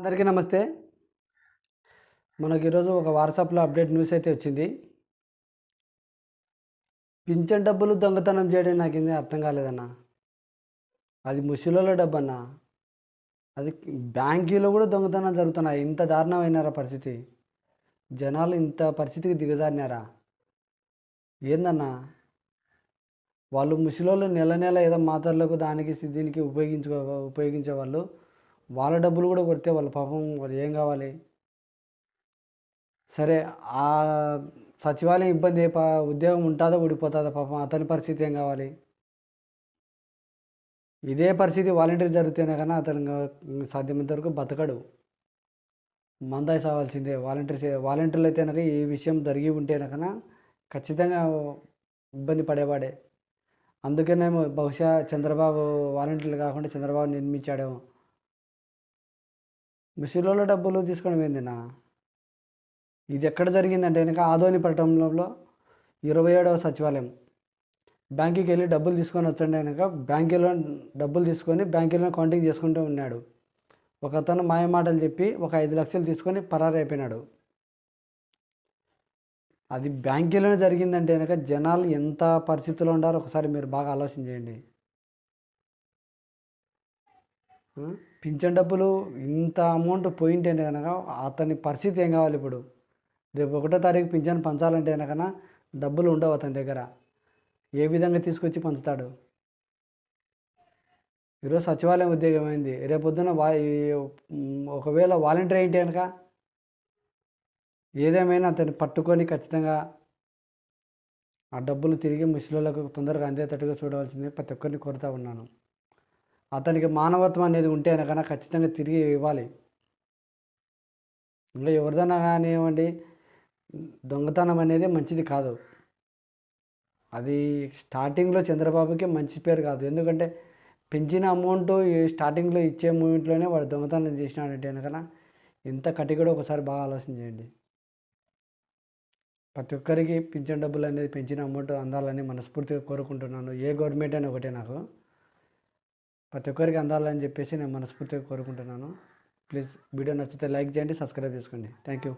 అందరికీ నమస్తే. మనకి ఈరోజు ఒక వాట్సాప్లో అప్డేట్ న్యూస్ అయితే వచ్చింది. పింఛన్ డబ్బులు దొంగతనం చేయడం నాకు ఏంది అర్థం కాలేదన్న. అది ముసిలలో డబ్బు అది బ్యాంకీలో కూడా దొంగతనం జరుగుతున్నాయి. ఇంత దారుణమైనారా పరిస్థితి? జనాలు ఇంత పరిస్థితికి దిగజారినారా? ఏందన్నా? వాళ్ళు ముసిలోళ్ళు నెల నెల ఏదో మాతర్లకు దానికి దీనికి ఉపయోగించుకో ఉపయోగించే వాళ్ళ డబ్బులు కూడా కొడితే వాళ్ళ పాపం వాళ్ళు ఏం కావాలి? సరే ఆ సచివాలయం ఇబ్బంది పా ఉద్యోగం ఉంటుందో ఊడిపోతుందో పాపం? అతని పరిస్థితి ఏం కావాలి? ఇదే పరిస్థితి వాలంటీర్ జరిగితేనే కానీ అతను సాధ్యమైనంత వరకు బతకడు. మందాయి సావాల్సిందే. వాలంటీర్స్ వాలంటీర్లు అయితే కనుక ఈ విషయం జరిగి ఉంటే కన్నా ఖచ్చితంగా ఇబ్బంది పడేవాడే. అందుకనేమో బహుశా చంద్రబాబు వాలంటీర్లు కాకుండా చంద్రబాబు నిర్మించాడేమో. ముసిలోళ్ళ డబ్బులు తీసుకోవడం ఏందినా ఇది ఎక్కడ జరిగిందంటే వెనక ఆదోని పట్టణంలో ఇరవై ఏడవ సచివాలయం. బ్యాంకుకి వెళ్ళి డబ్బులు తీసుకొని వచ్చండి వెనక బ్యాంకులో డబ్బులు తీసుకొని బ్యాంకులో కౌంటింగ్ చేసుకుంటూ ఉన్నాడు. ఒక అతను మాయమాటలు చెప్పి ఒక ఐదు లక్షలు తీసుకొని పరారైపోయినాడు. అది బ్యాంకులోనే జరిగిందంటే కనుక జనాలు ఎంత పరిస్థితిలో ఉండారో ఒకసారి మీరు బాగా ఆలోచన చేయండి. పింఛన్ డబ్బులు ఇంత అమౌంట్ పోయింటే కనుక అతని పరిస్థితి ఏం కావాలి ఇప్పుడు? రేపు ఒకటో తారీఖు పింఛన్ పంచాలంటే కనుక డబ్బులు ఉండవు అతని దగ్గర. ఏ విధంగా తీసుకొచ్చి పంచుతాడు? ఈరోజు సచివాలయం ఉద్యోగం అయింది. రేపొద్దున వా ఒకవేళ వాలంటీర్ ఏంటి కనుక ఏదేమైనా అతన్ని పట్టుకొని ఖచ్చితంగా ఆ డబ్బులు తిరిగి ముసలిళ్ళకు తొందరగా అందేటట్టుగా చూడవలసింది ప్రతి ఒక్కరిని కోరుతా ఉన్నాను. అతనికి మానవత్వం అనేది ఉంటే కనుక ఖచ్చితంగా తిరిగి ఇవ్వాలి. ఇంకా ఎవరిదైనా కానివ్వండి దొంగతనం అనేది మంచిది కాదు. అది స్టార్టింగ్లో చంద్రబాబుకి మంచి పేరు కాదు. ఎందుకంటే పెంచిన అమౌంట్ స్టార్టింగ్లో ఇచ్చే మూమెంట్లోనే వాడు దొంగతనం చేసినాడంటే కనుక ఎంత కట్టి కూడా ఒకసారి బాగా ఆలోచన చేయండి. ప్రతి ఒక్కరికి పింఛన్ డబ్బులు అనేది పెంచిన అమౌంట్ అందాలని మనస్ఫూర్తిగా కోరుకుంటున్నాను. ఏ గవర్నమెంట్ అని ఒకటే నాకు. ప్రతి ఒక్కరికి అందాలని చెప్పేసి నేను మనస్ఫూర్తిగా కోరుకుంటున్నాను. ప్లీజ్ వీడియో నచ్చితే లైక్ చేయండి సబ్స్క్రైబ్ చేసుకోండి. Thank you.